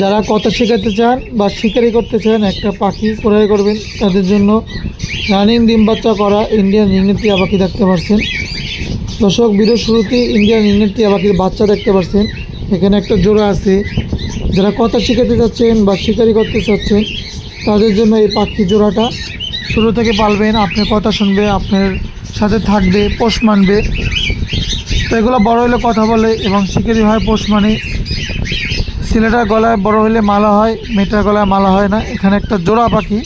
যারা কথা শেখাতে চান বা শিকারি করতে চান, একটা পাখি ক্রয় করবেন। তাদের জন্য রানিং ডিম বাচ্চা করা ইন্ডিয়ান রিংনেট পাখি দেখতে পাচ্ছেন দর্শক ভিডিও শুরুতেই ইন্ডিয়ান রিংনেট পাখির বাচ্চা দেখতে পাচ্ছেন এখানে একটা জোড়া আছে। যারা কথা শেখাতে চাচ্ছেন বা শিকারি করতে চাচ্ছেন, তাদের জন্য এই পাখি জোড়াটা শুরু থেকে পালবেন। আপনার কথা শুনবে, আপনার সাথে থাকবে, পোষ মানবে। তো এগুলো বড় হলে কথা বলে এবং শিকারি হয় পোষ মানে ছেলেটার গলায় বড় হলে মালা হয়, মেয়েটার গলায় মালা হয় না। এখানে একটা জোড়া পাখি,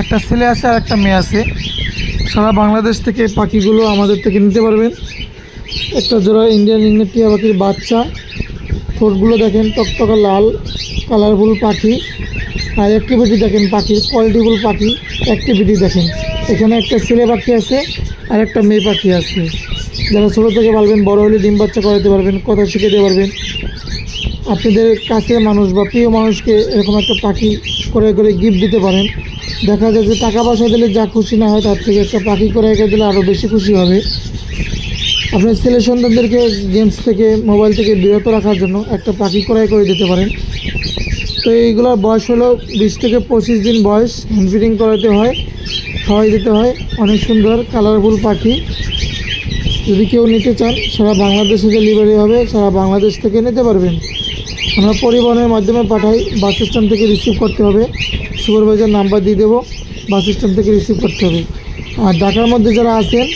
একটা ছেলে আছে আর একটা মেয়ে আছে। সারা বাংলাদেশ থেকে পাখিগুলো আমাদের থেকে নিতে পারবেন। একটা জোড়া ইন্ডিয়ান ইংলিশ টিয়া পাখির বাচ্চা। ঠোঁটগুলো দেখেন টকটকা লাল, কালারফুল পাখি। আর অ্যাক্টিভিটি দেখেন পাখির কোয়ালিটিফুল পাখি অ্যাক্টিভিটি দেখেন। এখানে একটা ছেলে পাখি আছে আর একটা মেয়ে পাখি আছে। যারা ছোটো থেকে পারবেন বড় হলে ডিম বাচ্চা করাতে পারবেন, কথা শিখাতে পারবেন। আপনাদের কাছে মানুষ বা প্রিয় মানুষকে এরকম একটা পাখি করে করে গিফট দিতে পারেন। দেখা যায় যে টাকা পয়সা দিলে যা খুশি না হয়, তার থেকে একটা পাখি করে করে দিলে আরও বেশি খুশি হবে। আপনার ছেলে সন্তানদেরকে গেমস থেকে মোবাইল থেকে বিরত রাখার জন্য একটা পাখি ক্রয় করে দিতে পারেন। তো এইগুলোর বয়স হলো বিশ থেকে পঁচিশ দিন বয়স। হ্যান্ড ফিডিং করাতে হয়, খাওয়াই দিতে হয়। অনেক সুন্দর কালারফুল পাখি। যদি কেউ নিতে চান, সারা বাংলাদেশে ডেলিভারি হবে, সারা বাংলাদেশ থেকে নিতে পারবেন। আমরা পরিবহনের মাধ্যমে পাঠাই, বাস স্ট্যান্ড থেকে রিসিভ করতে হবে। সুপারভাইজার নাম্বার দিয়ে দেবো, বাস স্ট্যান্ড থেকে রিসিভ করতে হবে। আর ঢাকার মধ্যে যারা আছেন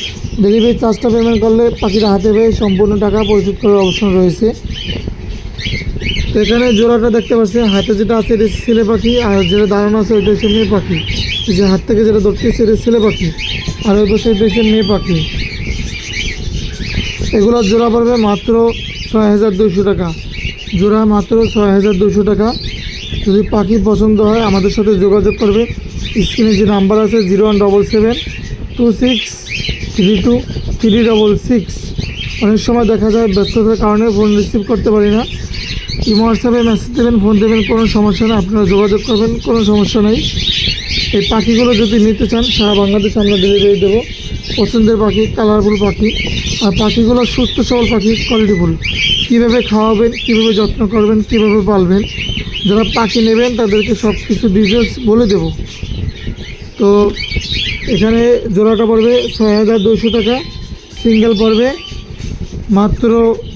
ডেলিভারি চার্জটা পেমেন্ট করলে পাখিটা হাতে পেয়ে সম্পূর্ণ টাকা পরিশোধ করার অপশন রয়েছে। তো এখানে জোড়াটা দেখতে পাচ্ছেন, হাতে যেটা আছে এটা ছেলে পাখি, আর যেটা দাঁড়ানো আছে ওইটা হচ্ছে মেয়ে পাখি। যে হাত থেকে যেটা ধরতেছে এটা ছেলে পাখি, আর ওই পাশে এটা হচ্ছে মেয়ে পাখি। এগুলো জোড়া পড়বে মাত্র ছয় হাজার দুশো টাকা। জোড়া মাত্র ছয় হাজার দুশো টাকা। যদি পাখি পছন্দ হয়, আমাদের সাথে যোগাযোগ করবে। স্ক্রিনে যে নাম্বার আছে, zero one double seven two six three two three double six. অনেক সময় দেখা যায়, ব্যস্ততার কারণে ফোন রিসিভ করতে পারি না। হোয়াটসঅ্যাপে মেসেজ দেবেন ফোন দেবেন, কোনো সমস্যা নেই, আপনারা যোগাযোগ করবেন, কোনো সমস্যা নেই। এই পাখিগুলো যদি নিতে চান, সারা বাংলাদেশ আমরা ডেলিভারি দেবো। পছন্দের পাখি কালারফুল পাখি, আর পাখিগুলো সুস্থ, সবল পাখি কোয়ালিটিফুল কীভাবে খাওয়াবেন, কীভাবে যত্ন করবেন, কীভাবে পালবেন, যারা পাখি নেবেন, তাদেরকে সব কিছু ডিটেলস বলে দেব। তো এখানে জোড়াটা পড়বে ছয় হাজার দুশো টাকা সিঙ্গেল পড়বে মাত্র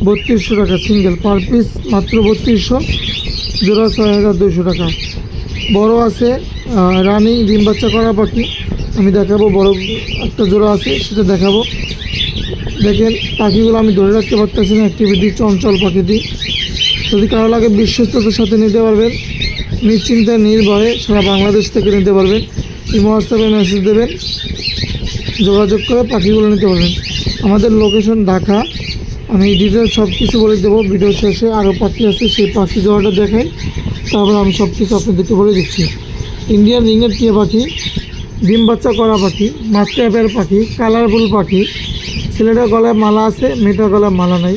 বত্রিশশো টাকা সিঙ্গেল পার পিস মাত্র বত্রিশশো, জোড়া ছয় হাজার দুশো টাকা। বড় আছে রানি, ডিম বাচ্চা করা পাখি আমি দেখাবো, বড় একটা জোড়া আছে, সেটা দেখাবো। দেখেন, পাখিগুলো আমি ধরে রাখতে পারতেছি না অ্যাক্টিভিটি চঞ্চল পাখিটি। যদি কারও লাগে বিশ্বস্ততার সাথে নিতে পারবেন নিশ্চিন্তায় নির্ভয়ে সারা বাংলাদেশ থেকে নিতে পারবেন। ইমো হোয়াটসঅ্যাপে মেসেজ দেবেন, যোগাযোগ করে পাখিগুলো নিতে পারবেন। আমাদের লোকেশন ঢাকা। আমি ডিটেলস সব কিছু বলে দেবো ভিডিও শেষে আরও পাখি আছে, সেই পাখি জোড়াটা দেখাই তারপর আমি সব কিছু আপনাদেরকে বলে দিচ্ছি। ইন্ডিয়ান রিঙের টিয়া পাখি, ডিম বাচ্চা করা পাখি মাস্টার পাখি কালারফুল পাখি। ছেলেটার গলায় মালা আছে, মেয়েটার গলায় মালা নাই।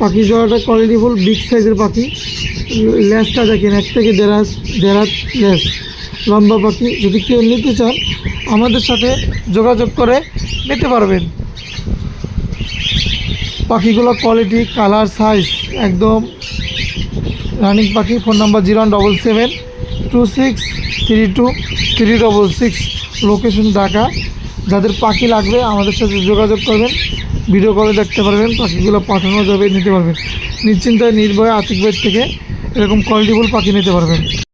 পাখি জোড়াটা কোয়ালিটিফুল বিগ সাইজের পাখি। লেসটা দেখেন, এক থেকে দেড় হাত দেড় হাত লেস। লম্বা পাখি, যদি কেউ নিতে চান, আমাদের সাথে যোগাযোগ করে নিতে পারবেন। পাখিগুলো কোয়ালিটি কালার সাইজ একদম রানিং পাখি, phone number zero double seven two six three two three double six. Location Dhaka. যাদের পাখি লাগবে, আমাদের সাথে যোগাযোগ করবেন ভিডিও কলে দেখতে পারবেন, পাখিগুলো পাঠানো যাবে, নিতে পারবেন। নিশ্চিন্তায় নির্ভয়ে, আর্থিক থেকে এরকম কোয়ালিটিফুল পাখি নিতে পারবেন।